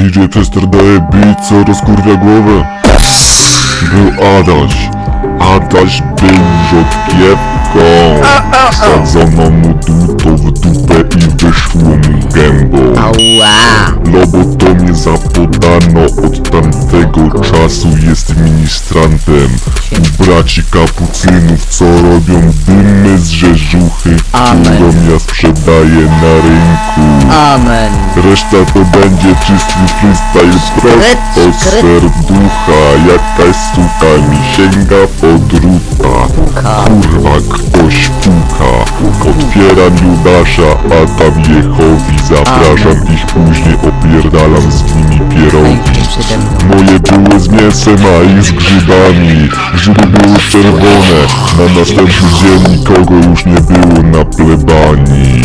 DJ Chester daje beat, co rozkurwia głowę. Był Adaś. Adaś był rzodkiewką. Wsadzono mu dłuto w dupę i wyszło mu gębą. Lobotomię zapodano od tamtego czasu jest ministrantem U braci kapucynów co robią dymy z rzeżuchy. Którą ja sprzedaję na rynku Amen! Reszta to będzie czysty freestyle prosto Skryt. serducha Jakaś suka mi sięga po druta Kurwa ktoś puka. Otwieram Judasza, a tam Jehowi Zapraszam. Ich później, opierdalam z nimi pierogi. Moje były z mięsem, a ich z grzybami. Grzyby były czerwone. Na następny dzień nikogo już nie było na plebanii